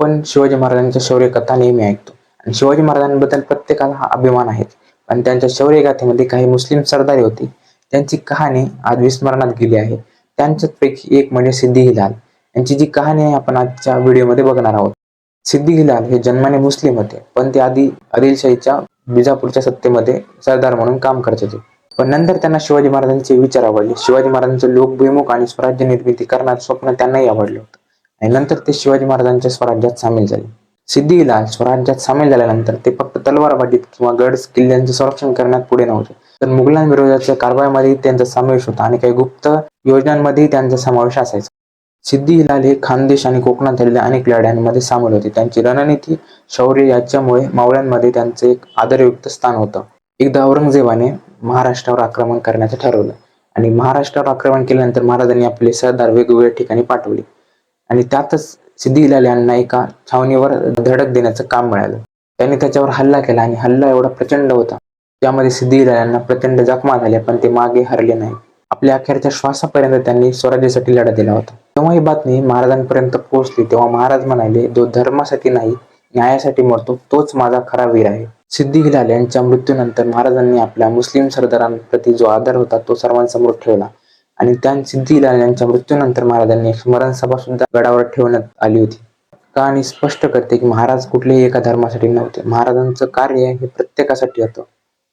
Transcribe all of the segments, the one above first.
आपण शिवाजी महाराजांच्या शौर्य कथा नेहमी ऐकतो. आणि शिवाजी महाराजांबद्दल प्रत्येकाला हा अभिमान आहे पण त्यांच्या शौर्य गाथेमध्ये काही मुस्लिम सरदारी होती. त्यांची कहाणी आज विस्मरणात गेली आहे. त्यांच्यापैकी एक म्हणजे सिद्धी हिलाल. यांची जी कहाणी आहे आपण आजच्या व्हिडिओमध्ये बघणार आहोत. सिद्धी हिलाल हे जन्माने मुस्लिम होते. पण ते आधी आदिलशाहीच्या बिजापूरच्या सत्तेमध्ये सरदार म्हणून काम करत होते. पण नंतर त्यांना शिवाजी महाराजांचे विचार आवडले. शिवाजी महाराजांचे लोकभिमुख आणि स्वराज्य निर्मिती करण्याचं स्वप्न त्यांनाही आवडलं होतं. आणि नंतर ते शिवाजी महाराजांच्या स्वराज्यात सामील झाले. सिद्धीलाल स्वराज्यात सामील झाल्यानंतर ते फक्त तलवारबाजीत किंवा गड किल्ल्यांचे संरक्षण करण्यात पुढे नव्हते. तर मुघलांविरोधाच्या कारवाईमध्ये त्यांचा समावेश होता आणि काही गुप्त योजनांमध्येही त्यांचा समावेश असायचा. सिद्धी हिलाल हे खानदेश आणि कोकणात झालेल्या अनेक लढ्यांमध्ये सामील होते. त्यांची रणनीती शौर्य याच्यामुळे मावळ्यांमध्ये त्यांचे एक आदरयुक्त स्थान होतं. एकदा औरंगजेबाने महाराष्ट्रावर आक्रमण करण्याचं ठरवलं आणि महाराष्ट्रावर आक्रमण केल्यानंतर महाराजांनी आपले सरदार वेगवेगळ्या ठिकाणी पाठवले. आणि त्यातच सिद्धी हिलाल यांना एका छावणीवर धडक देण्याचं काम मिळालं. त्यांनी त्याच्यावर हल्ला केला आणि हल्ला एवढा प्रचंड होता. त्यामध्ये सिद्धी हिलाल यांना प्रचंड जखमा झाल्या पण ते मागे हरले नाही आपल्या अखेरच्या श्वासापर्यंत त्यांनी स्वराज्यासाठी लढा दिला होता. तेव्हा ही बातमी महाराजांपर्यंत पोहोचली तेव्हा महाराज म्हणाले जो धर्मासाठी नाही न्यायासाठी मरतो तोच माझा खरा वीर आहे. सिद्धी हिलाल यांच्या मृत्यूनंतर महाराजांनी आपल्या मुस्लिम सरदारांप्रती जो आदर होता तो सर्वांसमोर ठेवला. आणि त्या सिद्धी यांच्या मृत्यूनंतर महाराजांनी स्मरण सभा सुद्धा गडावर ठेवण्यात आली होती. कहाणी स्पष्ट करते की महाराज कुठल्याही एका धर्मासाठी नव्हते. महाराजांचं कार्य हे प्रत्येकासाठी होतं.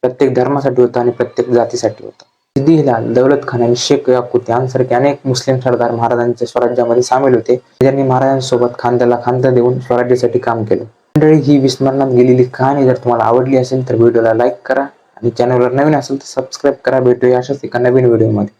प्रत्येक धर्मासाठी होतं आणि प्रत्येक जातीसाठी होतं. सिद्धिलाल दौलत खान आणि शेख याकुत यांसारखे अनेक मुस्लिम सरदार महाराजांच्या स्वराज्यामध्ये सामील होते. ज्यांनी महाराजांसोबत खांद्याला खांदा देऊन स्वराज्यासाठी काम केलं. मंडळी ही विस्मरणात गेलेली कहाणी जर तुम्हाला आवडली असेल तर व्हिडिओला लाईक करा आणि चॅनलवर नवीन असेल तर सबस्क्राईब करा. भेटूया अशाच एका नवीन व्हिडिओमध्ये.